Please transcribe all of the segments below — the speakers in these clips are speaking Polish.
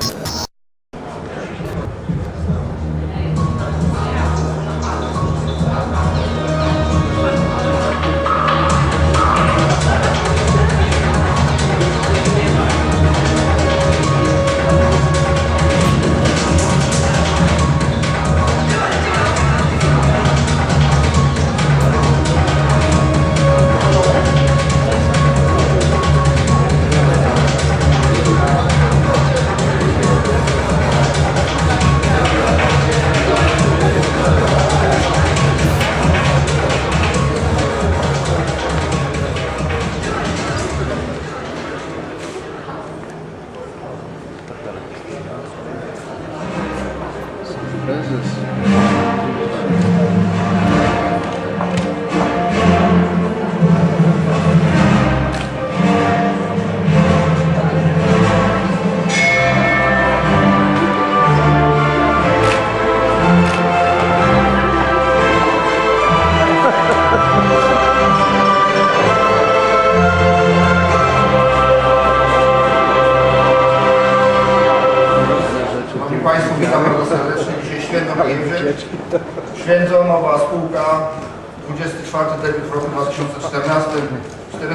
Yes.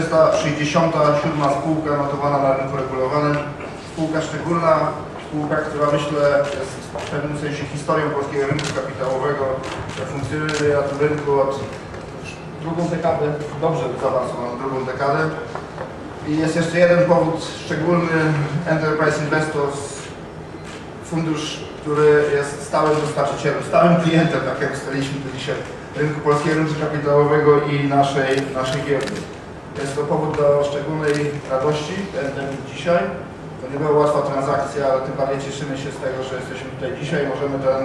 467 spółka notowana na rynku regulowanym. Spółka szczególna, spółka, która myślę jest w pewnym sensie historią polskiego rynku kapitałowego, która funkcjonuje na tym rynku od drugą dekadę, dobrze zaawansowaną drugą dekadę. I jest jeszcze jeden powód szczególny, Enterprise Investors, fundusz, który jest stałym dostarczycielem, stałym klientem, tak jak ustaliliśmy tu dzisiaj, rynku polskiego rynku kapitałowego i naszej, naszej giełdy. Jest to powód do szczególnej radości, ten dzisiaj. To nie była łatwa transakcja, ale tym bardziej cieszymy się z tego, że jesteśmy tutaj dzisiaj i możemy ten,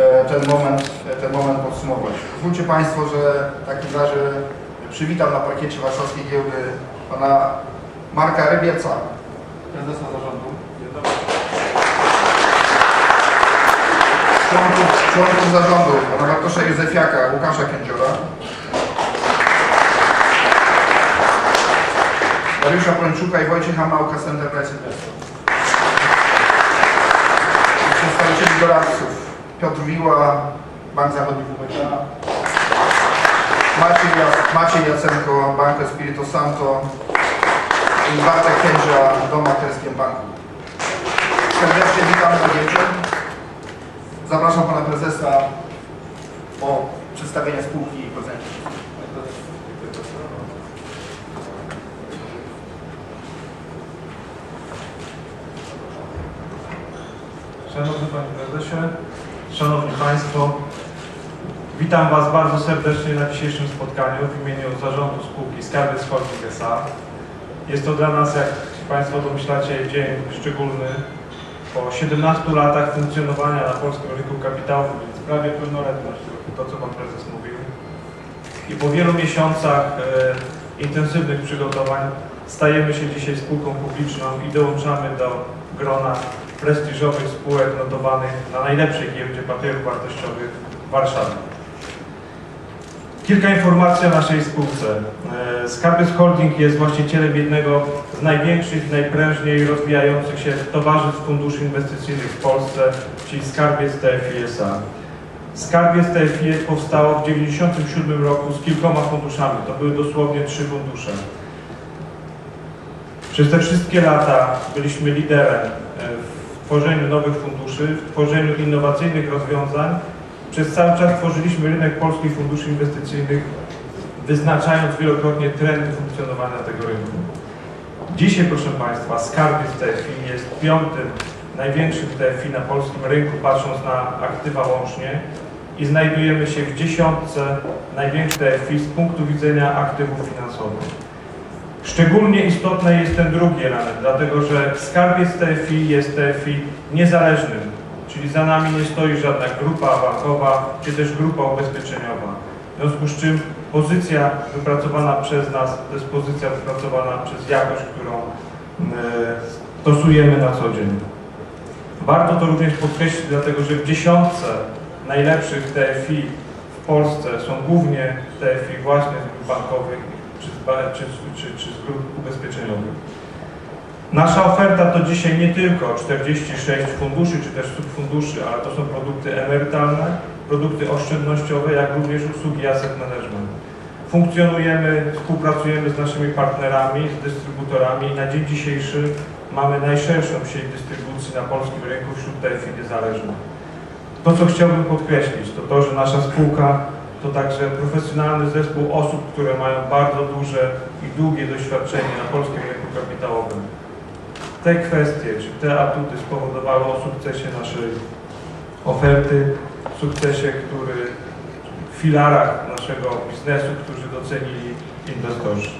e, ten, moment, ten moment podsumować. Pozwólcie Państwo, że w takim razie przywitam na parkiecie warszawskiej giełdy pana Marka Rybieca, prezesa zarządu. członków, członków zarządu, pana Bartosza Józefiaka, Łukasza Kędziora, Dariusza Pończuka i Wojciecha Małka z Investor. I Przedstawicieli doradców Piotr Wiła, Bank Zachodni WBK, Maciej, Maciej Jacenko, Banco Espirito Santo i Bartek Kędzia, Dom Banku. Serdecznie witam na wiecie. Zapraszam pana prezesa o przedstawienie spółki i prezentu. Szanowny Panie Prezesie, Szanowni Państwo, witam Was bardzo serdecznie na dzisiejszym spotkaniu w imieniu zarządu spółki Skarbiec Holding S.A. Jest to dla nas, jak Państwo domyślacie, dzień szczególny. Po 17 latach funkcjonowania na polskim rynku kapitałowym, więc prawie pełnoletność, to co Pan Prezes mówił. I po wielu miesiącach e, intensywnych przygotowań stajemy się dzisiaj spółką publiczną i dołączamy do grona prestiżowych spółek notowanych na najlepszej giełdzie papierów wartościowych w Warszawie. Kilka informacji o naszej spółce. E, Skarbiec Holding jest właścicielem jednego z największych i najprężniej rozwijających się towarzystw funduszy inwestycyjnych w Polsce, czyli Skarbiec TFI SA. Skarbiec TFI powstało w 1997 roku z kilkoma funduszami. To były dosłownie trzy fundusze. Przez te wszystkie lata byliśmy liderem e, w tworzeniu nowych funduszy, w tworzeniu innowacyjnych rozwiązań. Przez cały czas tworzyliśmy rynek polskich funduszy inwestycyjnych, wyznaczając wielokrotnie trendy funkcjonowania tego rynku. Dzisiaj, proszę Państwa, Skarbiec TFI jest piątym największym TFI na polskim rynku, patrząc na aktywa łącznie i znajdujemy się w dziesiątce największych TFI z punktu widzenia aktywów finansowych. Szczególnie istotny jest ten drugi element, dlatego że skarbiec TFI jest TFI niezależnym, czyli za nami nie stoi żadna grupa bankowa czy też grupa ubezpieczeniowa. W związku z czym pozycja wypracowana przez nas to jest pozycja wypracowana przez jakość, którą e, stosujemy na co dzień. Warto to również podkreślić, dlatego że w dziesiątce najlepszych TFI w Polsce są głównie TFI właśnie bankowych czy, czy, czy, z grup ubezpieczeniowych. Nasza oferta to dzisiaj nie tylko 46 funduszy czy też subfunduszy, ale to są produkty emerytalne, produkty oszczędnościowe, jak również usługi asset management. Funkcjonujemy, współpracujemy z naszymi partnerami, z dystrybutorami i na dzień dzisiejszy mamy najszerszą sieć dystrybucji na polskim rynku wśród tej firm niezależnych. To, co chciałbym podkreślić, to to, że nasza spółka to także profesjonalny zespół osób, które mają bardzo duże i długie doświadczenie na polskim rynku kapitałowym. Te kwestie, czy te atuty spowodowały o sukcesie naszej oferty, sukcesie, który w filarach naszego biznesu, którzy docenili inwestorzy.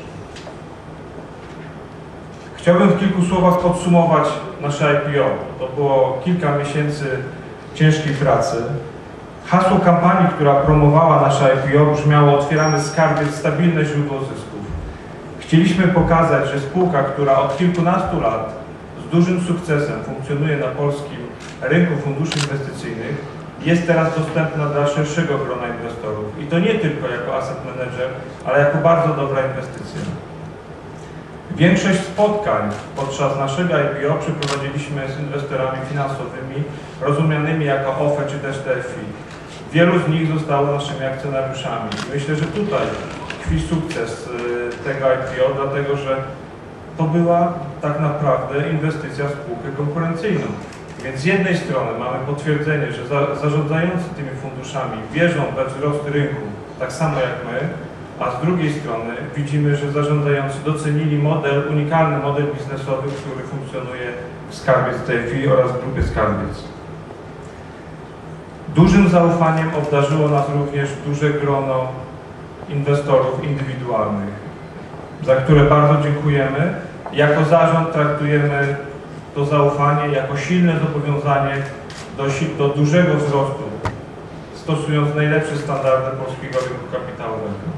Chciałbym w kilku słowach podsumować nasze IPO. To było kilka miesięcy ciężkiej pracy. Hasło kampanii, która promowała nasze IPO brzmiało Otwieramy skarbiec, stabilne źródło zysków. Chcieliśmy pokazać, że spółka, która od kilkunastu lat z dużym sukcesem funkcjonuje na polskim rynku funduszy inwestycyjnych, jest teraz dostępna dla szerszego grona inwestorów. I to nie tylko jako asset manager, ale jako bardzo dobra inwestycja. Większość spotkań podczas naszego IPO przeprowadziliśmy z inwestorami finansowymi, rozumianymi jako OFE czy też TFI. Wielu z nich zostało naszymi akcjonariuszami. Myślę, że tutaj tkwi sukces y, tego IPO, dlatego że to była tak naprawdę inwestycja w spółkę konkurencyjną. Więc z jednej strony mamy potwierdzenie, że za, zarządzający tymi funduszami wierzą we wzrost rynku, tak samo jak my, a z drugiej strony widzimy, że zarządzający docenili model, unikalny model biznesowy, który funkcjonuje w Skarbiec TFI oraz w grupie Skarbiec. Dużym zaufaniem obdarzyło nas również duże grono inwestorów indywidualnych, za które bardzo dziękujemy. Jako zarząd traktujemy to zaufanie jako silne zobowiązanie do, do dużego wzrostu, stosując najlepsze standardy polskiego rynku kapitałowego.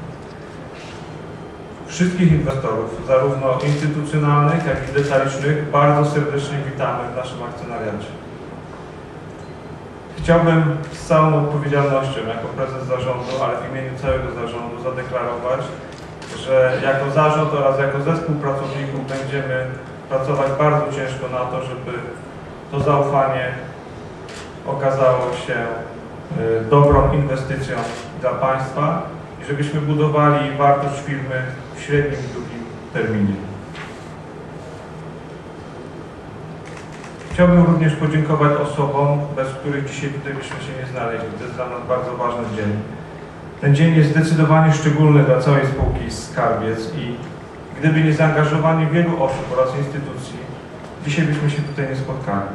Wszystkich inwestorów, zarówno instytucjonalnych, jak i detalicznych, bardzo serdecznie witamy w naszym akcjonariacie. Chciałbym z całą odpowiedzialnością jako prezes zarządu, ale w imieniu całego zarządu zadeklarować, że jako zarząd oraz jako zespół pracowników będziemy pracować bardzo ciężko na to, żeby to zaufanie okazało się y, dobrą inwestycją dla państwa i żebyśmy budowali wartość firmy w średnim i długim terminie. Chciałbym również podziękować osobom, bez których dzisiaj tutaj byśmy się nie znaleźli. To jest dla nas bardzo ważny dzień. Ten dzień jest zdecydowanie szczególny dla całej spółki Skarbiec i gdyby nie zaangażowanie wielu osób oraz instytucji, dzisiaj byśmy się tutaj nie spotkali.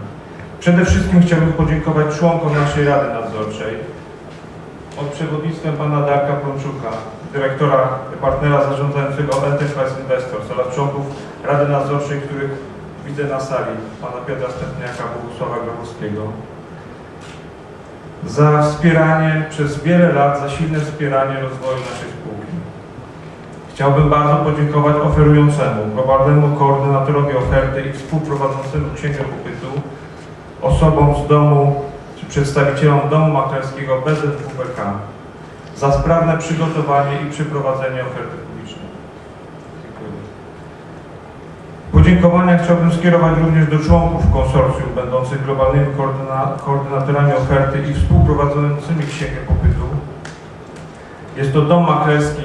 Przede wszystkim chciałbym podziękować członkom naszej Rady Nadzorczej, pod przewodnictwem pana Darka Plączuka, dyrektora, partnera zarządzającego Enterprise Investors oraz członków Rady Nadzorczej, których widzę na sali, pana Piotra Stępniaka, Bogusława Grabowskiego, za wspieranie przez wiele lat, za silne wspieranie rozwoju naszej spółki. Chciałbym bardzo podziękować oferującemu, globalnemu koordynatorowi oferty i współprowadzącemu księgę popytu, osobom z domu, czy przedstawicielom domu maklerskiego BZWPK za sprawne przygotowanie i przeprowadzenie oferty publicznej. Dziękuję. Podziękowania chciałbym skierować również do członków konsorcjum będących globalnymi koordyna koordynatorami oferty i współprowadzącymi księgę popytu. Jest to Dom Maklerski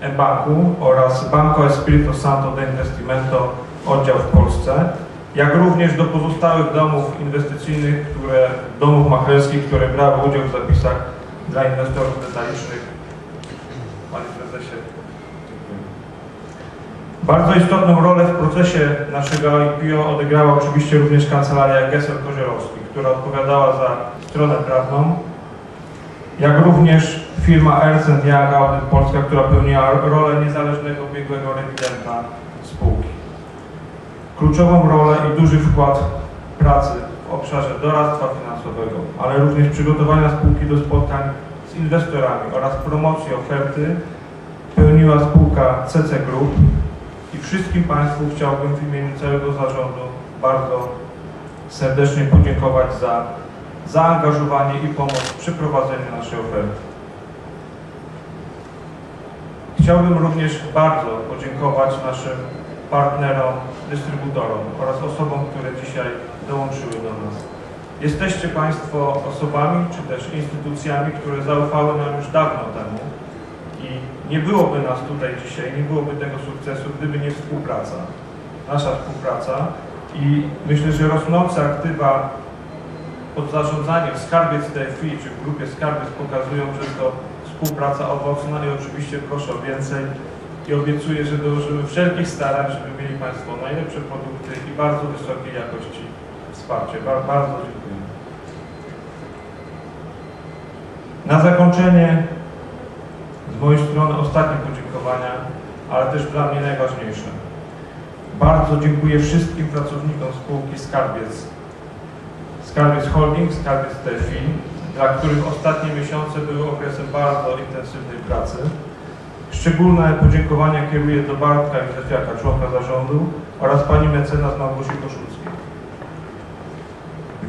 e-Banku oraz Banco Espirito Santo de Investimento oddział w Polsce, jak również do pozostałych domów inwestycyjnych, które, domów maklerskich, które brały udział w zapisach dla inwestorów detalicznych. Panie Prezesie. Bardzo istotną rolę w procesie naszego IPO odegrała oczywiście również kancelaria Gessel-Koziorowski, która odpowiadała za stronę prawną, jak również firma Ernst Young Polska, która pełniła rolę niezależnego biegłego rewidenta spółki. Kluczową rolę i duży wkład pracy w obszarze doradztwa finansowego, ale również przygotowania spółki do spotkań z inwestorami oraz promocji oferty pełniła spółka CC Group i wszystkim Państwu chciałbym w imieniu całego zarządu bardzo serdecznie podziękować za zaangażowanie i pomoc w przeprowadzeniu naszej oferty. Chciałbym również bardzo podziękować naszym partnerom, dystrybutorom oraz osobom, które dzisiaj dołączyły do nas. Jesteście Państwo osobami czy też instytucjami, które zaufały nam już dawno temu i nie byłoby nas tutaj dzisiaj, nie byłoby tego sukcesu, gdyby nie współpraca, nasza współpraca i myślę, że rosnące aktywa pod zarządzaniem Skarbiec TFI czy w grupie Skarbiec pokazują, że to współpraca owocna i oczywiście proszę o więcej i obiecuję, że dołożymy wszelkich starań, żeby mieli Państwo najlepsze produkty i bardzo wysokiej jakości wsparcie. Bar- Bardzo dziękuję. Na zakończenie z mojej strony ostatnie podziękowania, ale też dla mnie najważniejsze. Bardzo dziękuję wszystkim pracownikom spółki Skarbiec Skarbiec Holding, Skarbiec TFI, dla których ostatnie miesiące były okresem bardzo intensywnej pracy. Szczególne podziękowania kieruję do Bartka Józefiaka, członka zarządu oraz pani mecenas Małgosi Koszulskiej.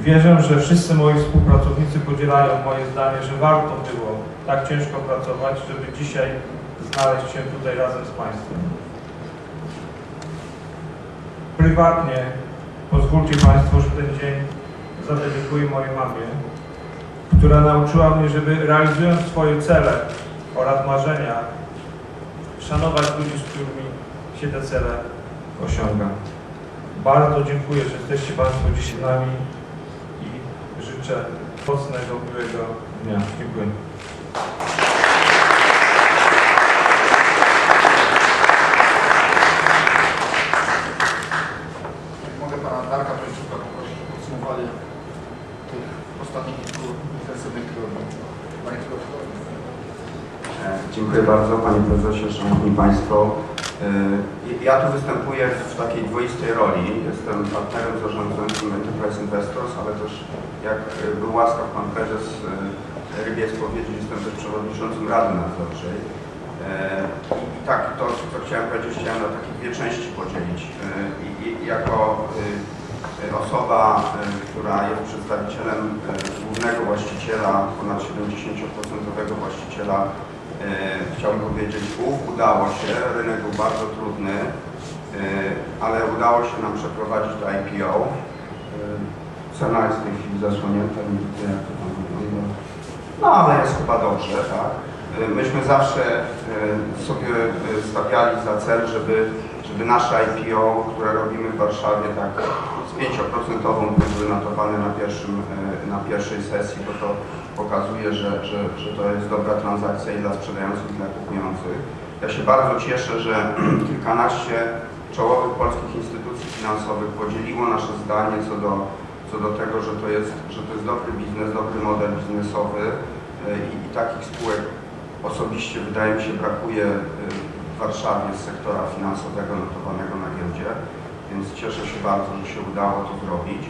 Wierzę, że wszyscy moi współpracownicy podzielają moje zdanie, że warto było tak ciężko pracować, żeby dzisiaj znaleźć się tutaj razem z Państwem. Prywatnie pozwólcie Państwo, że ten dzień zadedykuję mojej mamie, która nauczyła mnie, żeby realizując swoje cele oraz marzenia, szanować ludzi, z którymi się te cele osiąga. Bardzo dziękuję, że jesteście Państwo dziś z nami życzę mocnego, miłego dnia. Dziękuję. Jak mogę pana Darka Tończuka poprosić o podsumowanie tych ostatnich kilku intensywnych tygodni. Panie. E, Dziękuję bardzo Panie Prezesie, Szanowni Państwo. E, Ja tu występuję w takiej dwoistej roli. Jestem partnerem zarządzającym Enterprise Investors, ale też jak e, był łaskaw Pan Prezes e, Rybiec powiedzieć, jestem też przewodniczącym Rady Nadzorczej. I tak to, co chciałem powiedzieć, chciałem na takie dwie części podzielić. I, jako osoba, która jest przedstawicielem głównego właściciela, ponad 70% właściciela chciałbym powiedzieć, ów udało się, rynek był bardzo trudny, e, ale udało się nam przeprowadzić do IPO. E, Cena jest w tej chwili zasłonięta, nie widzę jak to tam wygląda. No ale jest chyba dobrze, tak. E, Myśmy zawsze sobie stawiali za cel, żeby, żeby nasze IPO, które robimy w Warszawie, tak z 5% były notowane na, pierwszym, na pierwszej sesji, bo to pokazuje, że, że, że to jest dobra transakcja i dla sprzedających, i dla kupujących. Ja się bardzo cieszę, że kilkanaście czołowych polskich instytucji finansowych podzieliło nasze zdanie co do, co do tego, że to, jest, że to jest dobry biznes, dobry model biznesowy e, i, i takich spółek osobiście wydaje mi się brakuje e, w Warszawie z sektora finansowego notowanego na giełdzie, więc cieszę się bardzo, że się udało to zrobić.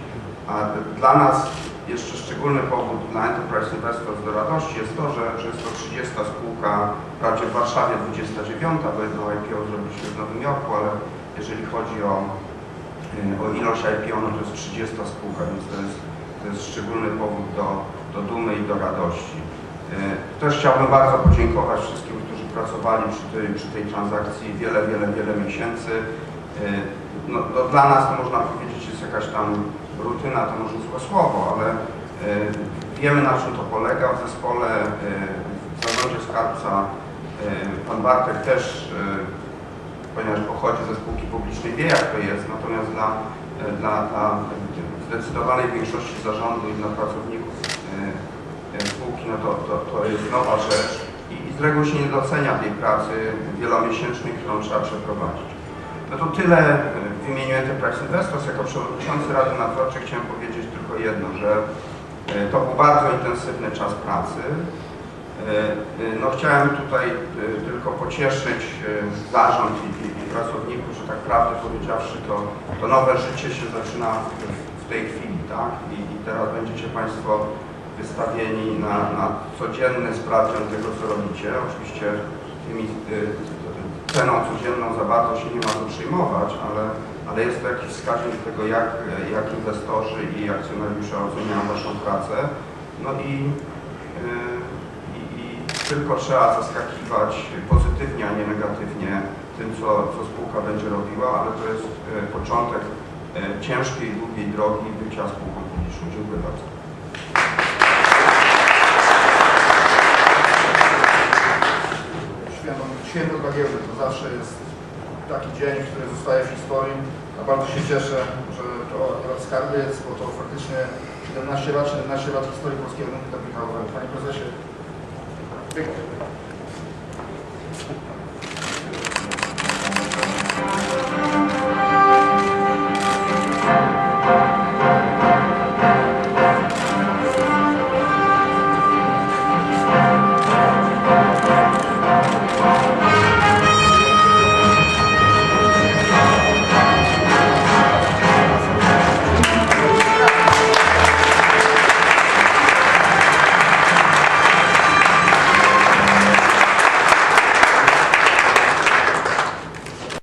A dla nas jeszcze szczególny powód dla Enterprise Investors do radości jest to, że, że jest to 30 spółka, wprawdzie w Warszawie 29, bo jedno IPO zrobiliśmy w Nowym Jorku, ale jeżeli chodzi o, y, o ilość IPO, no to jest 30 spółka, więc to jest, to jest szczególny powód do, do dumy i do radości. Y, Też chciałbym bardzo podziękować wszystkim, którzy pracowali przy tej, przy tej transakcji wiele, wiele, wiele miesięcy. Y, No, no dla nas to można powiedzieć jest jakaś tam rutyna, to może złe słowo, ale y, wiemy na czym to polega w zespole, y, w zarządzie skarbca. y, Pan Bartek też, ponieważ pochodzi ze spółki publicznej, wie jak to jest, natomiast dla, dla, dla zdecydowanej większości zarządu i dla pracowników spółki, no to, to, to jest nowa rzecz i, i z reguły się nie docenia tej pracy wielomiesięcznej, którą trzeba przeprowadzić. No to tyle w imieniu Enterprise Investors. Jako przewodniczący Rady Nadzorczej chciałem powiedzieć tylko jedno, że e, to był bardzo intensywny czas pracy. E, e, No chciałem tutaj tylko pocieszyć zarząd i, i, i pracowników, że tak prawdę powiedziawszy, to, to nowe życie się zaczyna w- tej chwili, tak? I, i teraz będziecie Państwo wystawieni na, na codzienny sprawdzian tego, co robicie. Oczywiście tymi ceną codzienną za bardzo się nie ma co przejmować, ale, ale jest to jakiś wskaźnik tego, jak, jak inwestorzy i akcjonariusze oceniają Waszą pracę. No i, yy, i, i tylko trzeba zaskakiwać pozytywnie, a nie negatywnie tym, co, co spółka będzie robiła, ale to jest e, początek e, ciężkiej, długiej drogi bycia spółką publiczną. Dziękuję bardzo. Święto, święto dla giełdy to zawsze jest taki dzień, który zostaje w historii. A bardzo się cieszę, że to akurat skarbiec, bo to faktycznie 17 lat, 17 lat historii polskiego rynku kapitałowego. Panie prezesie, dziękuję.